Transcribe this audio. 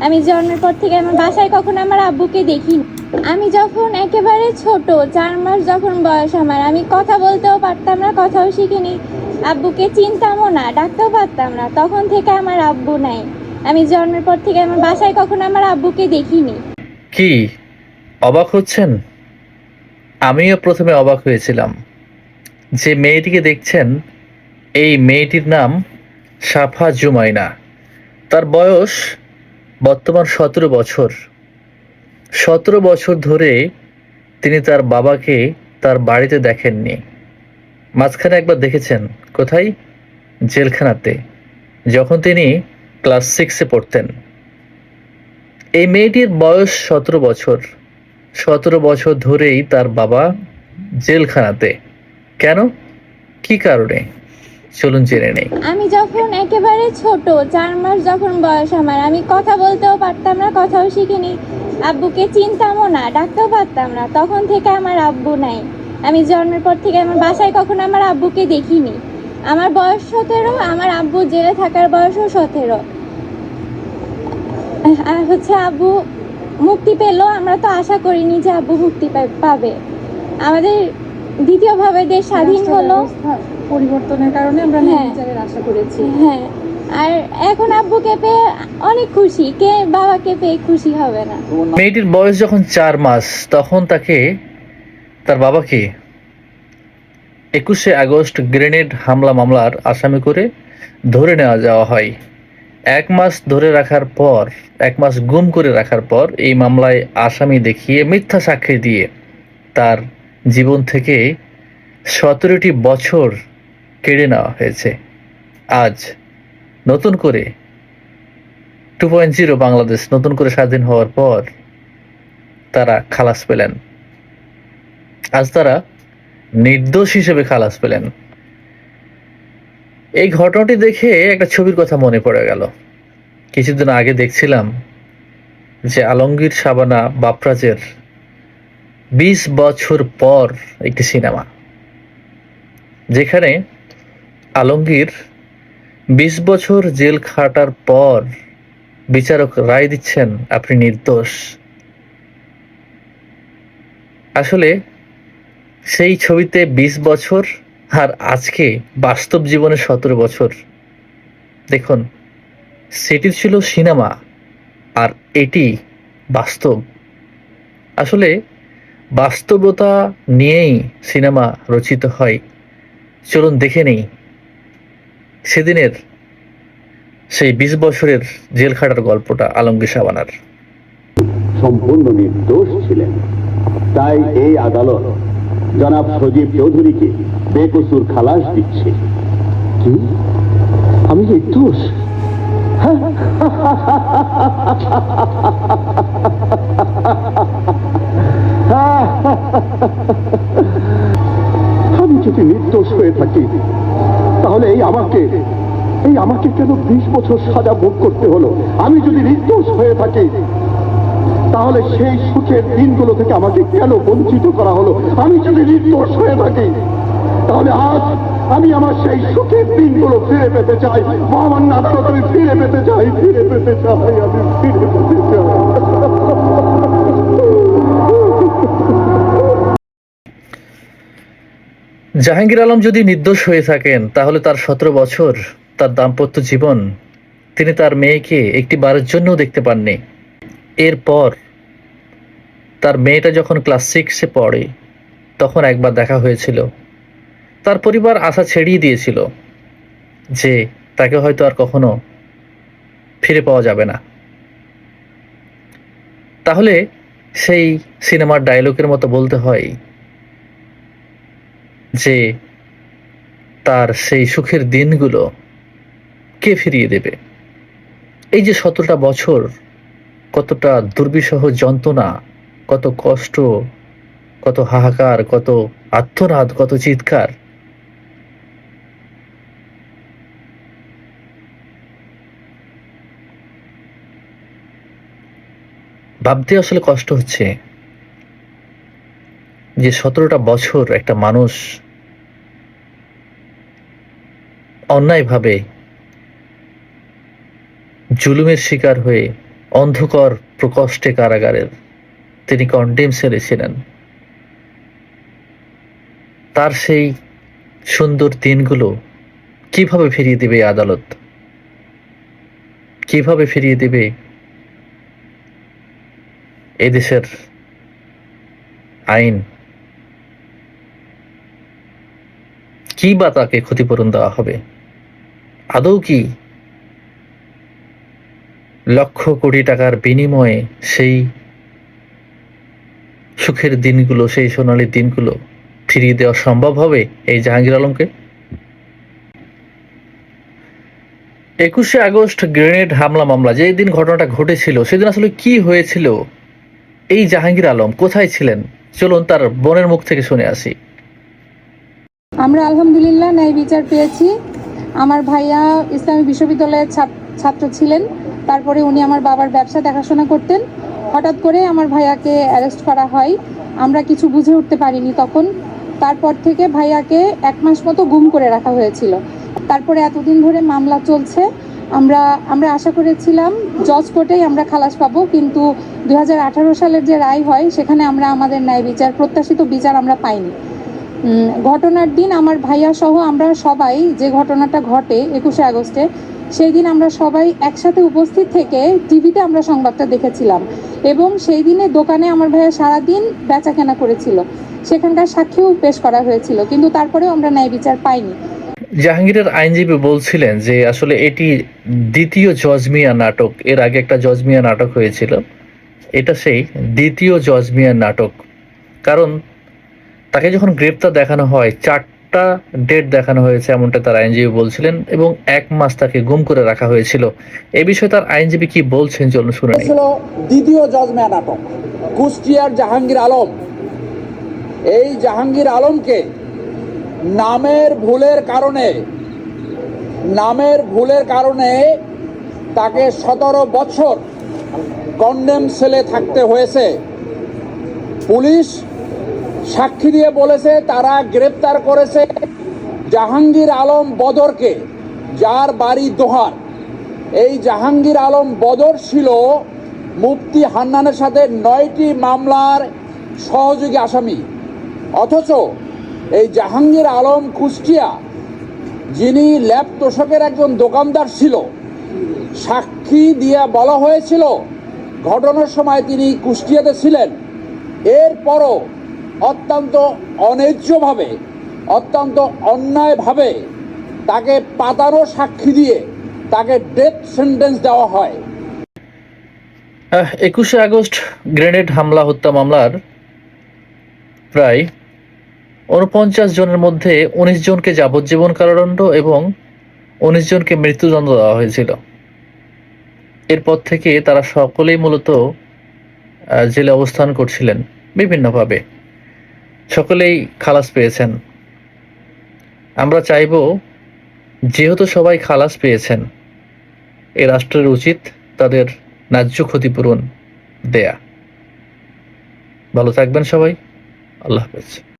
আমি জন্মের পর থেকে আমার বাসায় কখনো আমার আব্বুকে দেখিনি। আমি যখন একেবারে ছোট, চার মাস যখন বয়স আমার, আমি কথা বলতেও পারতাম না, কথাও শিখিনি। আব্বুকে চিনতামও না, ডাকতেও পারতাম না, তখন থেকে আমার আব্বু নাই। আমি জন্মের পর থেকে আমার বাসায় কখনো আমার আব্বুকে দেখিনি। কি? অবাক হচ্ছেন? আমিও প্রথমে অবাক হয়েছিলাম। যে মেয়েটিকে দেখছেন, এই মেয়েটির নাম সাফা জুমাইনা। তার বয়স বর্তমান সতেরো বছর। সতেরো বছর ধরে তিনি তার বাবাকে তার বাড়িতে দেখেননি। মাঝখানে একবার দেখেছেন, কোথায়? জেলখানাতে, যখন তিনি ক্লাস সিক্সে পড়তেন। এই মেয়েটির বয়স সতেরো বছর। সতেরো বছর ধরেই তার বাবা জেলখানাতে। কেন? কি কারণে? চলুন জেনে নেই। আমি যখন একেবারে ছোট, চার মাস যখন বয়স আমার, আমি কথা বলতেও পারতাম না, কথাও শিখিনি। আব্বুকে চিনতামও না, ডাকতেও পারতাম না। তখন থেকে আমার আব্বু নাই। আমি জন্মের পর থেকে আমার বাসায় কখনো আমার আব্বুকে দেখিনি। আমার বয়স সতেরো, আমার আব্বু জেলে থাকার বয়সও সতেরো। হচ্ছে আব্বু মুক্তি পেল আমরা তো আশা করিনি যে আব্বু মুক্তি পাবে। আমাদের দ্বিতীয়ভাবে দেশ স্বাধীন হলো। পরিবর্তনের কারণে আমরা হ্যাঁ। ন্যায় বিচারের আশা করেছি। হ্যাঁ। আর এখন আব্বুকে পেয়ে অনেক খুশি। কে বাবাকে পেয়ে খুশি হবে না। মেয়েটির বয়স যখন চার মাস তখন তাকে তার বাবাকে একুশে আগস্ট গ্রেনেড হামলা মামলার আসামি করে ধরে নেওয়া যাওয়া হয়। এক মাস ধরে রাখার পর এক মাস গুম করে রাখার পর এই মামলায় আসামি দেখিয়ে মিথ্যা সাক্ষী দিয়ে তার জীবন থেকে সতেরোটি বছর কেড়ে নেওয়া হয়েছে। আজ নতুন করে টু পয়েন্ট জিরো বাংলাদেশ নতুন করে স্বাধীন হওয়ার পর তারা খালাস পেলেন। আজ তারা নির্দোষ হিসেবে খালাস পেলেন। এই ঘটনাটি দেখে একটা ছবির কথা মনে পড়ে গেল। কিছুদিন আগে দেখছিলাম যে আলমগীর শাবানা বাপরাজের বিশ বছর পর একটি সিনেমা, যেখানে আলমগীর বিশ বছর জেল খাটার পর বিচারক রায় দিচ্ছেন, আপনি নির্দোষ। আসলে সেই ছবিতে বিশ বছর আর আজকে বাস্তব জীবনে সতেরো বছর। দেখুন, সেটি ছিল সিনেমা আর এটি বাস্তব। আসলে বাস্তবতা নিয়েই সিনেমা রচিত হয়। চলুন দেখে নেই। সেদিনের সেই বিশ বছরের জেল খাটার গল্পটা আলমগীর সাবানার সম্পূর্ণ নির্দোষ ছিলেন। তাই এই আদালত জনাব সজীব চৌধুরীকে বেকসুর খালাস দিচ্ছে। কি? আমি নির্দোষ? আমি যদি নির্দোষ হয়ে থাকি, তাহলে এই আমাকে এই আমাকে কেন বিশ বছর সাজা ভোগ করতে হলো? আমি যদি নির্দোষ হয়ে থাকি, তাহলে সেই সুখের দিনগুলো থেকে আমাকে কেন বঞ্চিত করা হলো? আমি যদি নির্দোষ হয়ে থাকি, তাহলে আজ আমি আমার সেই সুখের দিনগুলো ফিরে পেতে চাই। মহামান্য আদালত, আমি ফিরে পেতে চাই, ফিরে পেতে চাই, আমি ফিরে পেতে চাই। জাহাঙ্গীর আলম যদি নির্দোষ হয়ে থাকেন, তাহলে তার সতেরো বছর, তার দাম্পত্য জীবন, তিনি তার মেয়েকে একটি বারের জন্য দেখতে পাননি। এরপর তার মেয়েটা যখন ক্লাস সিক্সে পড়ে, তখন একবার দেখা হয়েছিল। তার পরিবার আশা ছেড়িয়ে দিয়েছিল যে তাকে হয়তো আর কখনো ফিরে পাওয়া যাবে না। তাহলে সেই সিনেমার ডায়লগের মতো বলতে হয় যে তার সেই সুখের দিনগুলো কে ফিরিয়ে দেবে? এই যে সতেরোটা বছর, কতটা দুর্বিষহ যন্ত্রণা, কত কষ্ট, কত হাহাকার, কত আত্মনাদ কত চিৎকার। ভাবতে আসলে কষ্ট হচ্ছে যে সতেরোটা বছর একটা মানুষ অন্যায়ভাবে জুলুমের শিকার হয়ে অন্ধকার প্রকষ্টে কারাগারের তিনি কন্ডেম সেলে ছিলেন। তার সেই সুন্দর দিনগুলো কীভাবে ফিরিয়ে দিবে আদালত? কীভাবে ফিরিয়ে দিবে এদেশের আইন? কি বা তাকে ক্ষতিপূরণ দেওয়া হবে? আদৌ কি? লক্ষ কোটি টাকার বিনিময়ে সেই সুখের দিনগুলো, সেই সোনালী দিনগুলো ফিরিয়ে দেওয়া সম্ভব হবে এই জাহাঙ্গীর আলমকে? একুশে আগস্ট গ্রেনেড হামলা মামলা, যেই দিন ঘটনাটা ঘটেছিল, সেদিন আসলে কি হয়েছিল? এই জাহাঙ্গীর আলম কোথায় ছিলেন? চলুন তার বোনের মুখ থেকে শুনে আসি। আমরা আলহামদুলিল্লাহ ন্যায় বিচার পেয়েছি। আমার ভাইয়া ইসলামী বিশ্ববিদ্যালয়ের ছাত্র ছিলেন। তারপরে উনি আমার বাবার ব্যবসা দেখাশোনা করতেন। হঠাৎ করে আমার ভাইয়াকে অ্যারেস্ট করা হয়। আমরা কিছু বুঝে উঠতে পারিনি তখন। তারপর থেকে ভাইয়াকে এক মাস মতো গুম করে রাখা হয়েছিল। তারপরে এতদিন ধরে মামলা চলছে। আমরা আমরা আশা করেছিলাম জজ কোর্টেই আমরা খালাস পাবো, কিন্তু দু হাজার আঠারো সালের যে রায় হয়, সেখানে আমরা আমাদের ন্যায় বিচার, প্রত্যাশিত বিচার আমরা পাইনি। ঘটনার দিন আমার ভাইয়া সহ আমরা সবাই, যে ঘটনাটা ঘটে একুশে আগস্টে, সেই দিন আমরা সবাই একসাথে উপস্থিত থেকে টিভিতে আমরা সংবাদটা দেখেছিলাম। এবং সেই দিনে দোকানে আমার ভাইয়া সারাদিন বেচা কেনা করেছিল। সেখানকার সাক্ষীও পেশ করা হয়েছিল, কিন্তু তারপরেও আমরা ন্যায় বিচার পাইনি। জাহাঙ্গীরের আইনজীবী বলছিলেন যে আসলে এটি দ্বিতীয় জজমিয়া নাটক, এর আগে একটা জজমিয়া নাটক হয়েছিল। এটা সেই দ্বিতীয় জজমিয়া নাটক। কারণ তাকে যখন গ্রেপ্তার দেখানো হয়, চারটা ডেট দেখানো হয়েছে এমনটা তার আইনজীবী বলছিলেন এবং এক মাস তাকে গুম করে রাখা হয়েছিল। এ বিষয়ে তার আইনজীবী কি বলছেন চলুন শুনে ছিল দ্বিতীয় জজমেয়া নাটক কুষ্টিয়ার জাহাঙ্গীর আলম। এই জাহাঙ্গীর আলমকে নামের ভুলের কারণে, নামের ভুলের কারণে তাকে সতেরো বছর কন্ডেম সেলে থাকতে হয়েছে। পুলিশ সাক্ষী দিয়ে বলেছে, তারা গ্রেপ্তার করেছে জাহাঙ্গীর আলম বদরকে, যার বাড়ি দোহার। এই জাহাঙ্গীর আলম বদর ছিল মুফতি হান্নানের সাথে নয়টি মামলার সহযোগী আসামি। অথচ এই জাহাঙ্গীর আলম কুষ্টিয়া, যিনি ল্যাব তোষকের একজন দোকানদার ছিল, সাক্ষী দিয়ে বলা হয়েছিল, ঘটনার সময় তিনি কুষ্টিয়াতে ছিলেন। এরপরও অত্যন্ত অন্যায্যভাবে অত্যন্ত অন্যায়ভাবে তাকে পাতানো সাক্ষী দিয়ে তাকে ডেথ সেন্টেন্স দেওয়া হয়। একুশে আগস্ট গ্রেনেড হামলা হত্যা মামলার প্রায় উনপঞ্চাশ জনের মধ্যে উনিশ জনকে যাবজ্জীবন কারাদণ্ড এবং উনিশ জনকে মৃত্যুদণ্ড দেওয়া হয়েছিল। এরপর থেকে তারা সকলেই মূলত জেলে অবস্থান করছিলেন বিভিন্নভাবে। সকলেই খালাস পেয়েছেন। আমরা চাইব, যেহেতু সবাই খালাস পেয়েছেন, এ রাষ্ট্রের উচিত তাদের ন্যায্য ক্ষতিপূরণ দেয়া। ভালো থাকবেন সবাই। আল্লাহ হাফেজ।